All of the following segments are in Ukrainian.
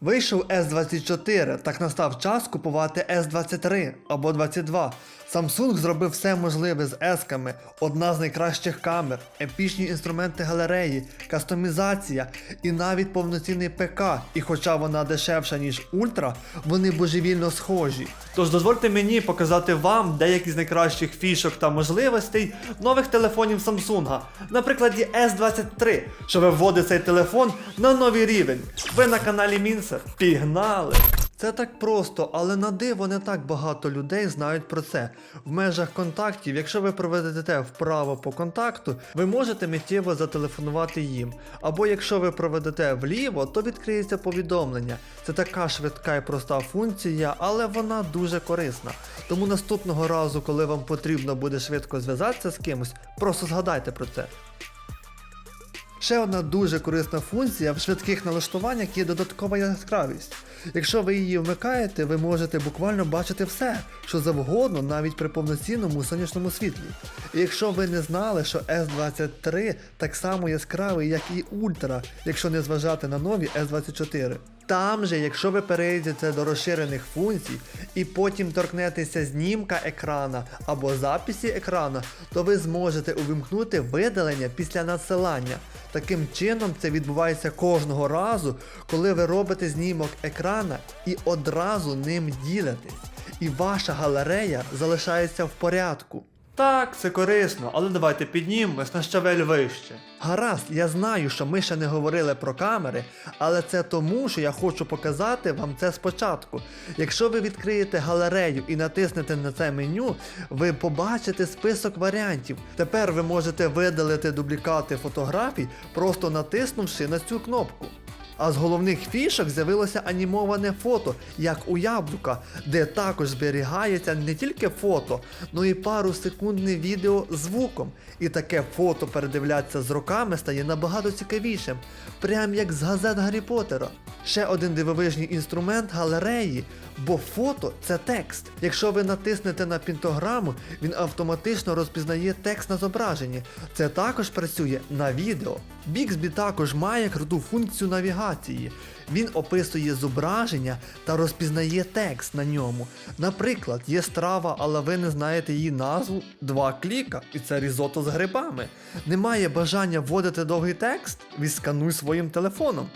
Вийшов С-24, так настав час купувати С-23 або 22. Samsung зробив все можливе з S-ками, одна з найкращих камер, епічні інструменти галереї, кастомізація і навіть повноцінний ПК. І хоча вона дешевша, ніж Ультра, вони божевільно схожі. Тож дозвольте мені показати вам деякі з найкращих фішок та можливостей нових телефонів Samsung. На прикладі S23, що виводить цей телефон на новий рівень. Ви на каналі Мінсер. Пігнали! Це так просто, але на диво не так багато людей знають про це. В межах контактів, якщо ви проведете вправо по контакту, ви можете миттєво зателефонувати їм. Або якщо ви проведете вліво, то відкриється повідомлення. Це така швидка і проста функція, але вона дуже корисна. Тому наступного разу, коли вам потрібно буде швидко зв'язатися з кимось, просто згадайте про це. Ще одна дуже корисна функція в швидких налаштуваннях є додаткова яскравість. Якщо ви її вмикаєте, ви можете буквально бачити все, що завгодно, навіть при повноцінному сонячному світлі. І якщо ви не знали, що S23 так само яскравий, як і Ультра, якщо не зважати на нові S24. Там же, якщо ви перейдете до розширених функцій і потім торкнетеся знімка екрана або записі екрана, то ви зможете увімкнути видалення після надсилання. Таким чином це відбувається кожного разу, коли ви робите знімок екрана і одразу ним ділитесь. І ваша галерея залишається в порядку. Так, це корисно, але давайте піднімемось на щавель вище. Гаразд, я знаю, що ми ще не говорили про камери, але це тому, що я хочу показати вам це спочатку. Якщо ви відкриєте галерею і натиснете на це меню, ви побачите список варіантів. Тепер ви можете видалити дублікати фотографій, просто натиснувши на цю кнопку. А з головних фішок з'явилося анімоване фото, як у яблука, де також зберігається не тільки фото, но і пару секундне відео звуком. І таке фото передивлятися з роками стає набагато цікавішим, прям як з газет Гаррі Поттера. Ще один дивовижний інструмент галереї, бо фото це текст. Якщо ви натиснете на пінтограму, він автоматично розпізнає текст на зображенні. Це також працює на відео. Bixby також має круту функцію навігації. Він описує зображення та розпізнає текст на ньому. Наприклад, є страва, але ви не знаєте її назву. Два кліка, і це різото з грибами. Немає бажання вводити довгий текст? Відскануй своїм телефоном.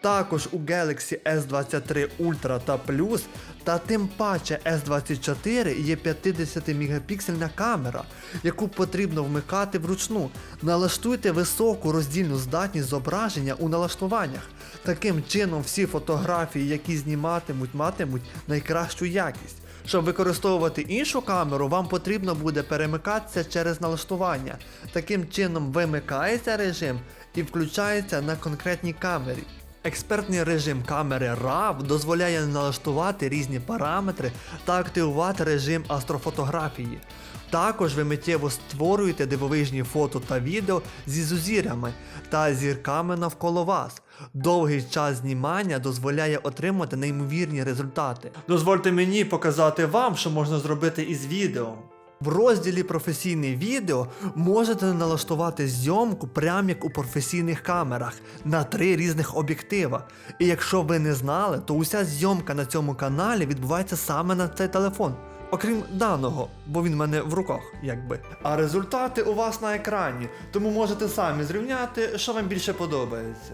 Також у Galaxy S23 Ultra та Plus, та тим паче S24 є 50 мегапіксельна камера, яку потрібно вмикати вручну. Налаштуйте високу роздільну здатність зображення у налаштуваннях. Таким чином всі фотографії, які зніматимуть, матимуть найкращу якість. Щоб використовувати іншу камеру, вам потрібно буде перемикатися через налаштування. Таким чином вимикається режим і включається на конкретній камері. Експертний режим камери RAW дозволяє налаштувати різні параметри та активувати режим астрофотографії. Також ви миттєво створюєте дивовижні фото та відео зі зузірями та зірками навколо вас. Довгий час знімання дозволяє отримати неймовірні результати. Дозвольте мені показати вам, що можна зробити із відео. В розділі професійне відео можете налаштувати зйомку прямо як у професійних камерах на три різних об'єктива. І якщо ви не знали, то уся зйомка на цьому каналі відбувається саме на цей телефон. Окрім даного, бо він в мене в руках, якби. А результати у вас на екрані, тому можете самі зрівняти, що вам більше подобається.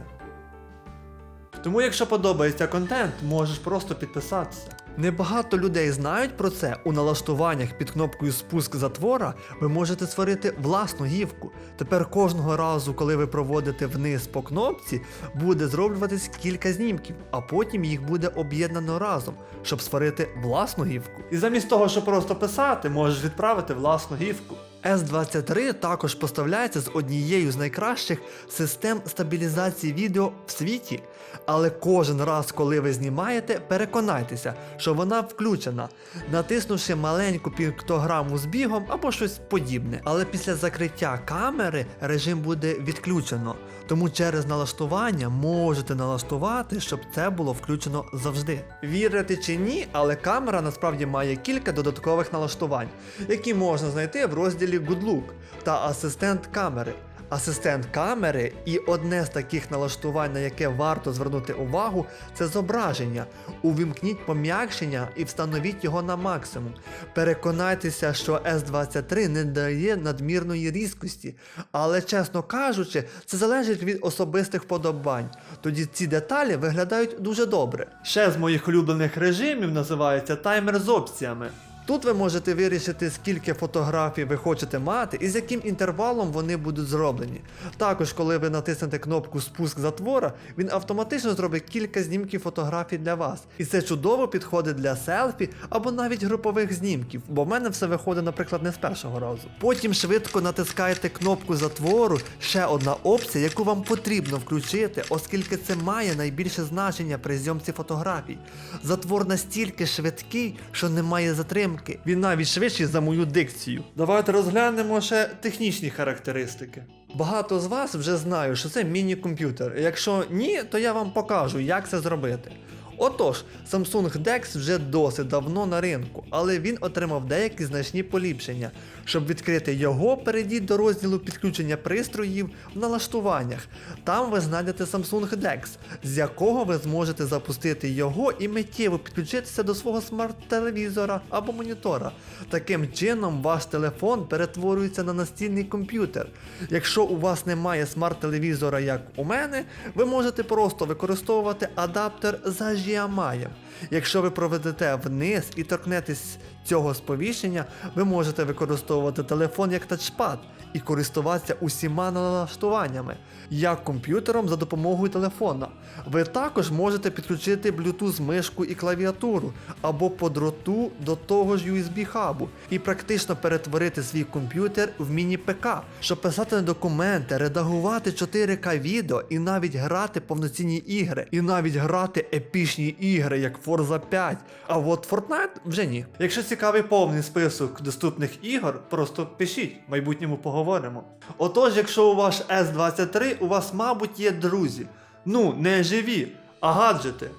Тому, якщо подобається контент, можеш просто підписатися. Небагато людей знають про це. У налаштуваннях під кнопкою спуск затвора ви можете створити власну гівку. Тепер кожного разу, коли ви проводите вниз по кнопці, буде зроблюватись кілька знімків, а потім їх буде об'єднано разом, щоб створити власну гівку. І замість того, щоб просто писати, можеш відправити власну гівку. S23 також поставляється з однією з найкращих систем стабілізації відео в світі. Але кожен раз, коли ви знімаєте, переконайтеся, що вона включена, натиснувши маленьку піктограму з бігом або щось подібне. Але після закриття камери режим буде відключено. Тому через налаштування можете налаштувати, щоб це було включено завжди. Вірите чи ні, але камера насправді має кілька додаткових налаштувань, які можна знайти в розділі Good Look та асистент камери. асистент камери, і одне з таких налаштувань, на яке варто звернути увагу, це зображення. Увімкніть пом'якшення і встановіть його на максимум. Переконайтеся, що S23 не дає надмірної різкості, але чесно кажучи, це залежить від особистих вподобань. Тоді ці деталі виглядають дуже добре. Ще з моїх улюблених режимів називається таймер з опціями. Тут ви можете вирішити, скільки фотографій ви хочете мати і з яким інтервалом вони будуть зроблені. Також, коли ви натиснете кнопку Спуск затвора, він автоматично зробить кілька знімків фотографій для вас. І це чудово підходить для селфі або навіть групових знімків, бо в мене все виходить, наприклад, не з першого разу. Потім швидко натискаєте кнопку затвору, ще одна опція, яку вам потрібно включити, оскільки це має найбільше значення при зйомці фотографій. Затвор настільки швидкий, що немає затримки. Він навіть швидший за мою дикцію. Давайте розглянемо ще технічні характеристики. Багато з вас вже знають, що це міні-комп'ютер. Якщо ні, то я вам покажу, як це зробити. Отож, Samsung DeX вже досить давно на ринку, але він отримав деякі значні поліпшення. Щоб відкрити його, перейдіть до розділу підключення пристроїв в налаштуваннях. Там ви знайдете Samsung DeX, з якого ви зможете запустити його і миттєво підключитися до свого смарт-телевізора або монітора. Таким чином, ваш телефон перетворюється на настільний комп'ютер. Якщо у вас немає смарт-телевізора, як у мене, ви можете просто використовувати адаптер за HDMI. Якщо ви проведете вниз і торкнетесь цього сповіщення, ви можете використовувати телефон як тачпад і користуватися усіма налаштуваннями, як комп'ютером за допомогою телефона. Ви також можете підключити Bluetooth мишку і клавіатуру або по дроту до того ж USB хабу і практично перетворити свій комп'ютер в міні-ПК, щоб писати документи, редагувати 4К відео і навіть грати повноцінні ігри, і навіть грати епічні ігри, як Forza 5. А от Fortnite вже ні. Якщо цікавий повний список доступних ігор, просто пишіть, в майбутньому поговоримо. Отож, якщо у ваш S23, у вас, мабуть, є друзі. Ну, не живі, а гаджети.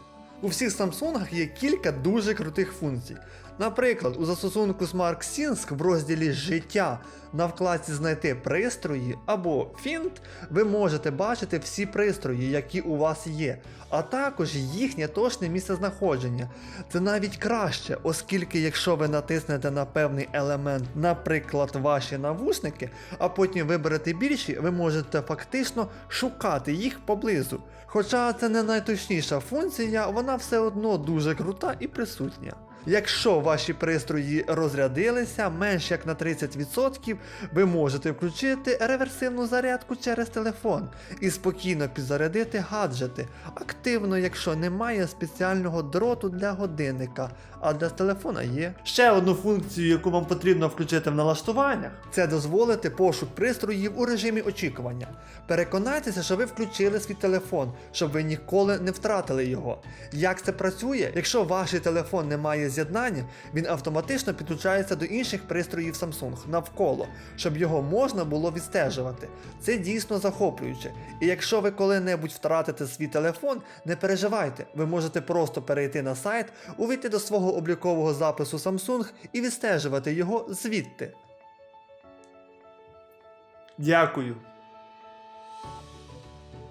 У всіх Samsung є кілька дуже крутих функцій. Наприклад, у застосунку Smart Sync в розділі Життя на вкладці Знайти пристрої або Фінт ви можете бачити всі пристрої, які у вас є, а також їхнє точне місце знаходження. Це навіть краще, оскільки якщо ви натиснете на певний елемент, наприклад, ваші навушники, а потім виберете більші, ви можете фактично шукати їх поблизу. Хоча це не найточніша функція, вона все одно дуже крута і присутня. Якщо ваші пристрої розрядилися менш як на 30%, ви можете включити реверсивну зарядку через телефон і спокійно підзарядити гаджети, активно, якщо немає спеціального дроту для годинника, а для телефона є. Ще одну функцію, яку вам потрібно включити в налаштуваннях, це дозволити пошук пристроїв у режимі очікування. Переконайтеся, що ви включили свій телефон, щоб ви ніколи не втратили його. Як це працює? Якщо ваш телефон не має з'єднання, він автоматично підключається до інших пристроїв Samsung навколо, щоб його можна було відстежувати. Це дійсно захоплююче. І якщо ви коли-небудь втратите свій телефон, не переживайте, ви можете просто перейти на сайт, увійти до свого облікового запису Samsung і відстежувати його звідти. Дякую.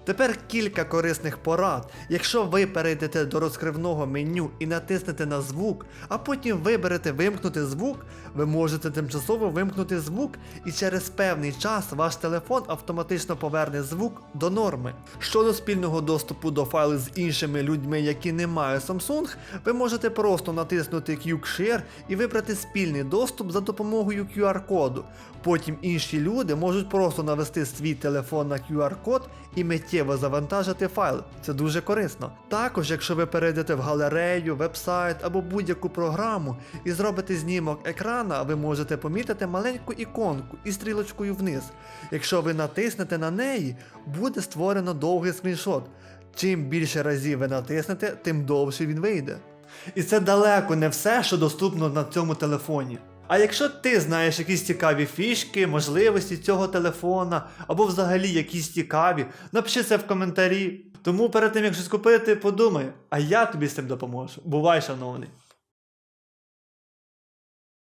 Тепер кілька корисних порад. Якщо ви перейдете до розкривного меню і натиснете на звук, а потім виберете вимкнути звук, ви можете тимчасово вимкнути звук, і через певний час ваш телефон автоматично поверне звук до норми. Щодо спільного доступу до файлів з іншими людьми, які не мають Samsung, ви можете просто натиснути QShare і вибрати спільний доступ за допомогою QR-коду. Потім інші люди можуть просто навести свій телефон на QR-код і миттєво завантажити файл. Це дуже корисно. Також, якщо ви перейдете в галерею, вебсайт або будь-яку програму і зробите знімок екрана, ви можете помітити маленьку іконку із стрілочкою вниз. Якщо ви натиснете на неї, буде створено довгий скріншот. Чим більше разів ви натиснете, тим довше він вийде. І це далеко не все, що доступно на цьому телефоні. А якщо ти знаєш якісь цікаві фішки, можливості цього телефона, або взагалі якісь цікаві, напиши це в коментарі. Тому перед тим як щось купити, подумай, а я тобі з цим допоможу. Бувай, шановний.